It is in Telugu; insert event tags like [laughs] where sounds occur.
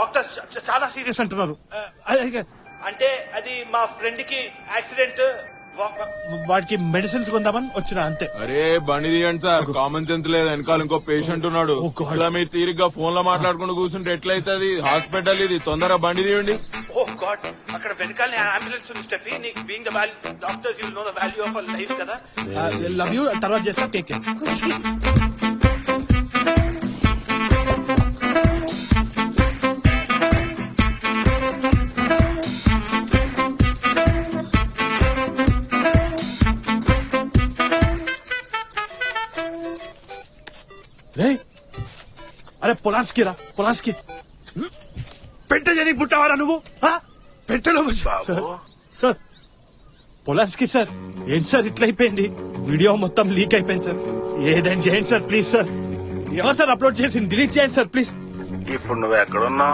డాక్టర్స్ చ- చాలా సీరియస్ అంటున్నారు. అంటే అది మా ఫ్రెండ్కి యాక్సిడెంట్. వా- వాడికి మెడిసిన్స్ కొందామని వచ్చిన అంతే. అరే బండి తీయండి సార్. కామన్ సెన్స్ లేదు. వెనకాల ఇంకో పేషెంట్ ఉన్నాడు. ఇలా మీరు తీరిగ్గా ఫోన్లో మాట్లాడుకుంటూ కూర్చుంటే ఎట్లయితది? [laughs] హాస్పిటల్ ఇది. తొందరగా బండి తీయండి. ఓ గాడ్ అక్కడ వెనకాలనే అంబులెన్స్ ఉంది స్టెఫీ. నీకు being the value doctor you know the value of life కదా. లవ్ యూ తర్వాత చేస్తా. టేక్ కేర్ [laughs] రే! అరే పొలాన్స్కి. రా పొలాన్స్కి పెట్ట జని పుట్టావారా నువ్వు? ఆ? పెట్టలో సార్ సార్. Polanski sir. ఏంటి సార్ ఇట్లా అయిపోయింది? వీడియో మొత్తం లీక్ అయిపోయింది సార్. ఏదైనా చేయండి సార్ ప్లీజ్ సార్. ఎవరు సార్ అప్లోడ్ చేసి? డిలీట్ చేయండి సార్ ప్లీజ్. ఇప్పుడు నువ్వు ఎక్కడున్నావు?